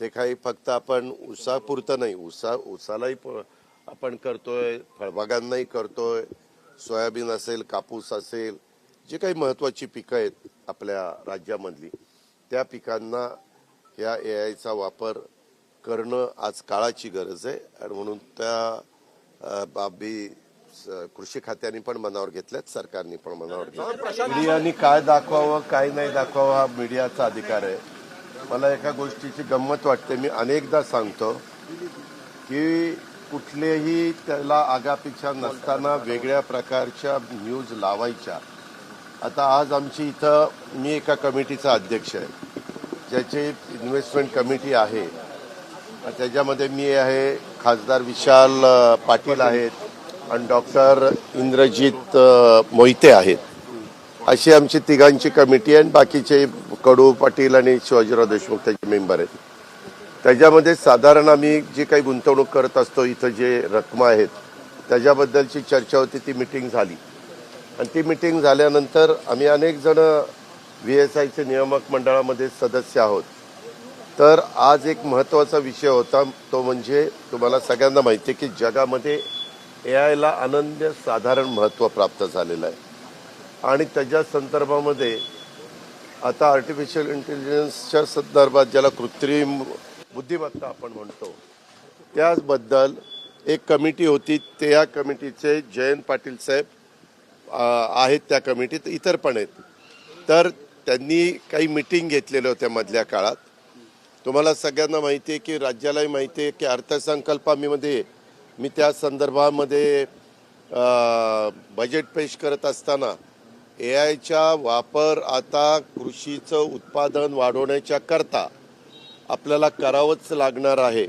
ते काही फक्त आपण उसापुरतं नाही उसा उसालाही आपण करतोय फळबागांनाही करतोय सोयाबीन असेल कापूस असेल जे काही महत्वाची पिकं आहेत आपल्या राज्यामधली त्या पिकांना ह्या ए आयचा वापर करणं आज काळाची गरज आहे आणि म्हणून त्या बाबी स- कृषी खात्याने पण मनावर घेतल्यात सरकारने पण मनावर घेतल्या मीडियानी काय दाखवावं काय नाही दाखवावं हा मीडियाचा अधिकार आहे. मला एका गोष्टीची गंमत वाटते. मी अनेकदा सांगतो की कुठलेही त्याला आगापिछा नसताना वेगळ्या प्रकारच्या न्यूज लावायच्या. आता आज आमची इथं मी एका कमिटीचा अध्यक्ष आहे. ज्याची इन्व्हेस्टमेंट कमिटी आहे. त्याच्यामध्ये मी आहे खासदार विशाल पाटील आहेत आणि डॉक्टर इंद्रजित मोहिते आहेत. अशी आमची तिघांची कमिटी आहे आणि बाकीचे कडू पाटील आणि शिवाजीराव देशमुख त्याचे मेंबर आहेत. त्याच्यामध्ये साधारण आम्ही जी काही गुंतवणूक करत असतो इथं जे रकमा आहेत त्याच्याबद्दलची चर्चा होती ती मिटिंग झाली. आणि ती मिटिंग झाल्यानंतर आम्ही अनेक जण व्ही एस आयचे नियामक मंडळामध्ये सदस्य आहोत. तर आज एक महत्त्वाचा विषय होता तो म्हणजे तुम्हाला सगळ्यांना माहिती आहे की जगामध्ये ए आयला अनन्य साधारण महत्त्व प्राप्त झालेलं आहे. आणि त्याच्या संदर्भामध्ये आता आर्टिफिशियल इंटेलिजन्सच्या संदर्भात ज्याला कृत्रिम बुद्धिमत्ता आपण म्हणतो त्याचबद्दल एक कमिटी होती त्या कमिटीचे जयंत पाटील साहेब आहेत त्या कमिटीत इतर पण आहेत. तर त्यांनी काही मिटिंग घेतलेल्या होत्या मधल्या काळात. तुम्हाला सगळ्यांना माहिती आहे की राज्यालाही माहिती आहे की अर्थसंकल्पामध्ये मी त्या संदर्भामध्ये बजेट पेश करत असताना ए आयचा वापर आता कृषीचं उत्पादन वाढवण्याच्या करता आपल्याला करावंच लागणार आहे.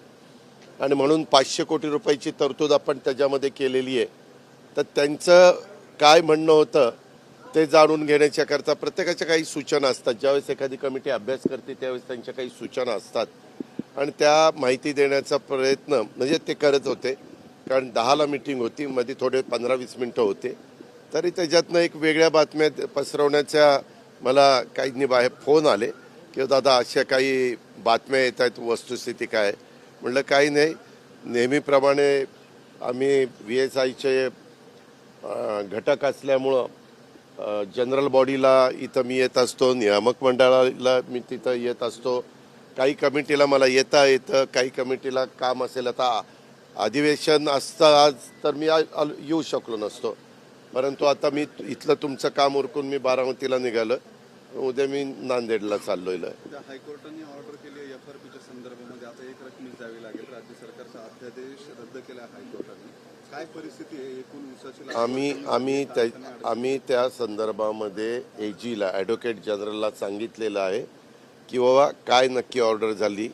आणि म्हणून पाचशे कोटी रुपयाची तरतूद आपण त्याच्यामध्ये केलेली आहे. तर त्यांचं काय म्हणणं होतं ते जाणून घेण्याच्याकरता प्रत्येकाच्या काही सूचना असतात. ज्यावेळेस एखादी कमिटी अभ्यास करते त्यावेळेस त्यांच्या काही सूचना असतात. आणि त्या माहिती देण्याचा प्रयत्न म्हणजे ते करत होते. कारण दहाला मिटिंग होती मध्ये थोडे पंधरा वीस मिनटं होते. तरी त्याच्यातनं एक वेगळ्या बातम्या पसरवण्याच्या मला काहींनी बाहेर फोन आले की दादा अशा काही बातम्या येत आहेत वस्तुस्थिती काय म्हटलं काही नाही. नेहमीप्रमाणे आम्ही व्ही एस आयचे घटक असल्यामुळं जनरल बॉडीला इथं मी येत असतो नियामक मंडळाला मी तिथं येत असतो. काही कमिटीला मला येता येतं काही कमिटीला काम असेल. आता अधिवेशन असतं आज तर मी येऊ शकलो नसतो. परंतु आता मी इथलं तुमचं काम उरकून मी बारामतीला निघालं. उद्या मी नांदेडला चाललोय हायकोर्टाने ऑर्डर केली एफ आर पीच्या संदर्भामध्ये. आता एक रकमी द्यावी लागेल. राज्य सरकारचा अध्यादेश रद्द केला हायकोर्टाने. काय परिस्थिती आहे? एकूण आम्ही आम्ही त्या आम्ही त्या संदर्भामध्ये एजीला ॲडव्होकेट जनरलला सांगितलेलं आहे की बाबा काय नक्की ऑर्डर झाली?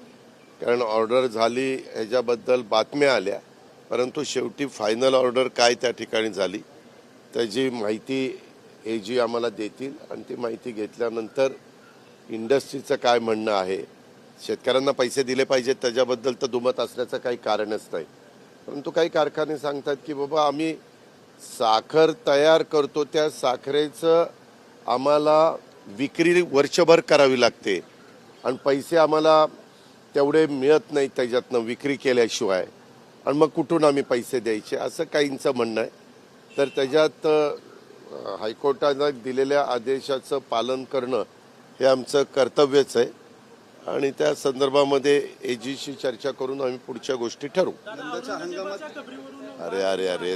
कारण ऑर्डर झाली ह्याच्याबद्दल बातम्या आल्या. परंतु शेवटी फायनल ऑर्डर काय त्या ठिकाणी झाली? त्याची माहिती ए जी आम्हाला देतील आणि ती माहिती घेतल्यानंतर इंडस्ट्रीचं काय म्हणणं आहे शेतकऱ्यांना पैसे दिले पाहिजेत त्याच्याबद्दल तर दुमत असल्याचं काही कारणच नाही. परंतु काही कारखाने सांगतात की बाबा आम्ही साखर तयार करतो त्या साखरेचं आम्हाला विक्री वर्षभर करावी लागते आणि पैसे आम्हाला तेवढे मिळत नाही त्याच्यातनं विक्री केल्याशिवाय. आणि मग कुठून आम्ही पैसे द्यायचे? असं काहींचं म्हणणं आहे. तर त्याच्यात हायकोर्टानं दिलेल्या आदेशाचं पालन करणं हे आमचं कर्तव्यच आहे. आणि त्या संदर्भामध्ये एजीशी चर्चा करून आम्ही पुढच्या गोष्टी ठरवू. अरे अरे अरे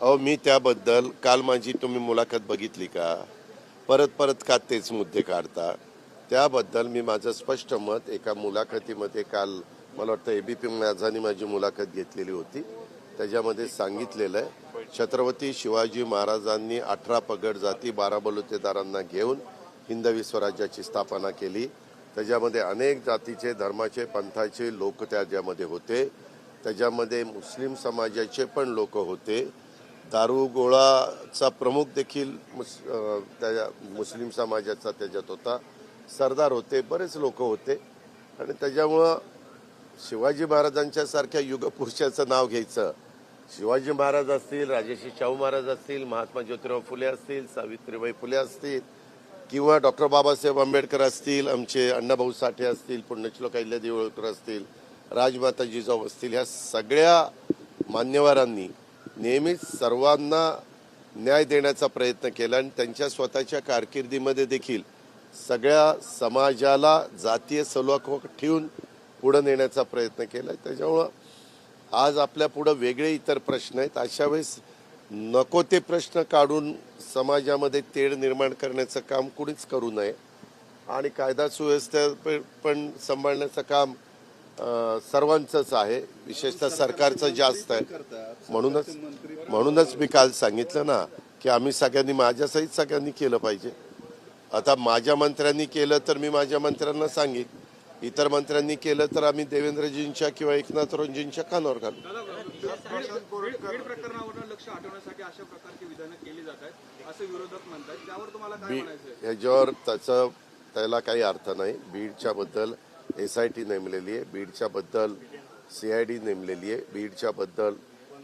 अहो मी त्याबद्दल काल माझी तुम्ही मुलाखत बघितली का? परत परत का तेच मुद्दे काढता? त्याबद्दल मी माझं स्पष्ट मत एका मुलाखतीमध्ये काल मला वाटतं एबीपी माझानी माझी मुलाखत घेतलेली होती. त्याच्यामध्ये सांगितलेलं आहे. छत्रपती शिवाजी महाराजांनी अठरा पगड जाती बारा बलुतेदारांना घेऊन हिंदवी स्वराज्याची स्थापना केली. त्याच्यामध्ये अनेक जातीचे धर्माचे पंथाचे लोक त्याच्यामध्ये होते. त्याच्यामध्ये मुस्लिम समाजाचे पण लोक होते. दारू गोळाचा प्रमुख देखील मुस त्या मुस्लिम समाजाचा त्याच्यात होता. सरदार होते बरेच लोक होते. आणि त्याच्यामुळं शिवाजी महाराजांच्या सारख्या युगपुरुषाचं नाव घ्यायचं शिवाजी महाराज असतील राजेशी शाहू महाराज असतील महात्मा ज्योतिराव फुले असतील सावित्रीबाई फुले असतील किंवा डॉक्टर बाबासाहेब आंबेडकर असतील आमचे अण्णाभाऊ साठे असतील पुण्यश्लोक अहिल्यादेवी होळकर असतील राजमाता जिजाऊ असतील ह्या सगळ्या मान्यवरांनी नेहमीच सर्वांना न्याय देण्याचा प्रयत्न केला आणि त्यांच्या स्वतःच्या कारकिर्दीमध्ये देखील सगळ्या समाजाला जातीय सलोख ठेवून पुढं नेण्याचा प्रयत्न केला. त्याच्यामुळं आज आपल्या पुढं वेगळे इतर प्रश्न आहेत. अशा वेळेस नको ते प्रश्न काढून समाजामध्ये तेढ निर्माण करण्याचं काम कुणीच करू नये. आणि कायदा सुव्यवस्था पण सांभाळण्याचं काम सर्वांचंच आहे. विशेषतः सरकारचं जास्त आहे. म्हणूनच म्हणूनच मी काल सांगितलं ना की आम्ही सगळ्यांनी माझ्यासहित सगळ्यांनी केलं पाहिजे. आता माझ्या मंत्र्यांनी केलं तर मी माझ्या मंत्र्यांना सांगेन. इतर मंत्र्यांनी केलं तर आम्ही देवेंद्रजींच्या किंवा एकनाथरावजींच्या कानावर घालू. ह्याच्यावर त्याचं त्याला काही अर्थ नाही. बीडच्या बद्दल एस आय टी नेमलेली आहे. बीडच्या बद्दल सी आय डी नेमलेली आहे. बीडच्या बद्दल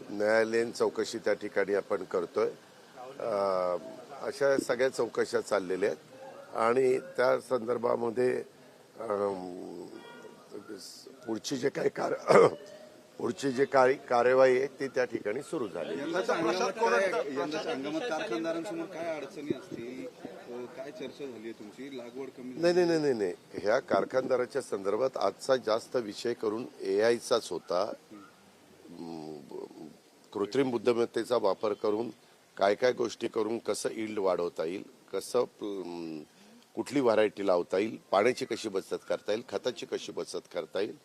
न्यायालयीन चौकशी त्या ठिकाणी आपण करतोय. अशा सगळ्या चौकशा चाललेल्या आहेत. आणि त्या संदर्भामध्ये पुढची जे काही कार पुढची जे काही कार्यवाही आहे ती त्या ठिकाणी सुरू झाली. नाही नाही नाही नाही नाही. ह्या कारखानदाराच्या संदर्भात आजचा जास्त विषय करून ए आयचाच होता कृत्रिम बुद्धिमत्तेचा वापर करून काय काय गोष्टी करून कसं इल्ड वाढवता येईल कसं कुठली व्हरायटी लावता येईल पाण्याची कशी बचत करता येईल खताची कशी बचत करता येईल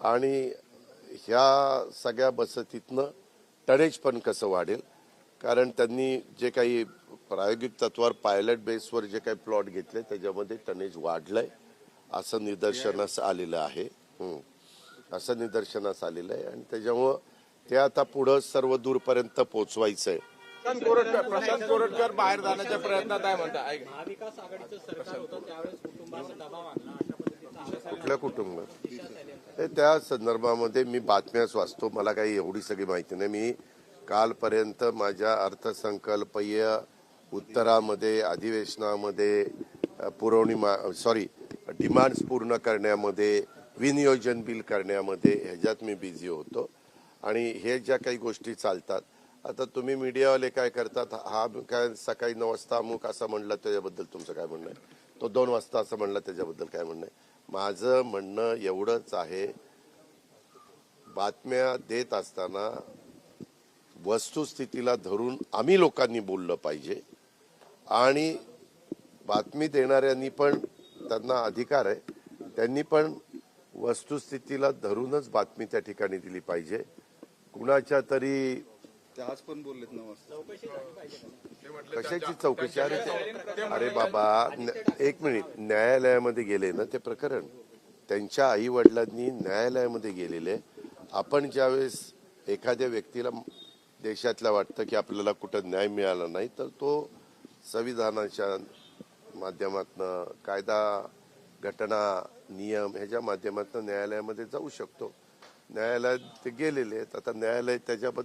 आणि ह्या सगळ्या बचतीतनं टनेज पण कसं वाढेल? कारण त्यांनी जे काही प्रायोगिक तत्वावर पायलट बेसवर जे काही प्लॉट घेतले त्याच्यामध्ये टनेज वाढलंय असं निदर्शनास आलेलं आहे. असं निदर्शनास आलेलं आहे. आणि त्याच्यामुळं ते आता पुढं सर्व दूरपर्यंत पोचवायचं आहे प्रशांत कोरटकर प्रशांत कोरटकर बाहेर जाण्याच्या प्रयत्नात आहे म्हणता ऐक. महाविकास आघाडीचं सरकार होतं त्यावेळेस कुटुंबाचा दबाव आणला. अशा पद्धतीचा आरोप कुठल्या कुटुंबात हे त्या संदर्भामध्ये मी बातम्याच वाचतो मला काही एवढी सगळी माहिती नाही. मी कालपर्यंत माझ्या अर्थसंकल्पीय उत्तरामध्ये अधिवेशनामध्ये पुरवणी सॉरी डिमांड्स पूर्ण करण्यामध्ये विनियोजन बिल करण्यामध्ये ह्याच्यात मी बिझी होतो. आणि हे ज्या काही गोष्टी चालतात आता तुम्ही मीडियावाले काय करतात? हा काय सकाळी नऊ वाजता अमुक असं म्हणलं त्याच्याबद्दल तुमचं काय म्हणणं आहे? तो दोन वाजता असं म्हणलं त्याच्याबद्दल काय म्हणणं आहे? माझं म्हणणं एवढंच आहे बातम्या देत असताना वस्तुस्थितीला धरून आम्ही लोकांनी बोललं पाहिजे आणि बातमी देणाऱ्यांनी पण त्यांना अधिकार आहे. त्यांनी पण वस्तुस्थितीला धरूनच बातमी त्या ठिकाणी दिली पाहिजे. कुणाच्या तरी ते आज पण बोललेत नऊ वाजता. कशाची चौकशी? अरे अरे बाबा न- एक मिनिट. न्यायालयामध्ये गेले ना ते प्रकरण. त्यांच्या आई वडिलांनी न्यायालयामध्ये गेलेले. आपण ज्यावेळेस एखाद्या व्यक्तीला देशातल्या वाटतं की आपल्याला कुठं न्याय मिळाला नाही तर तो संविधानाच्या माध्यमातनं कायदा घटना नियम ह्याच्या माध्यमातून न्यायालयामध्ये जाऊ शकतो. न्यायालयात ते गेलेले आहेत. आता न्यायालय त्याच्याबद्दल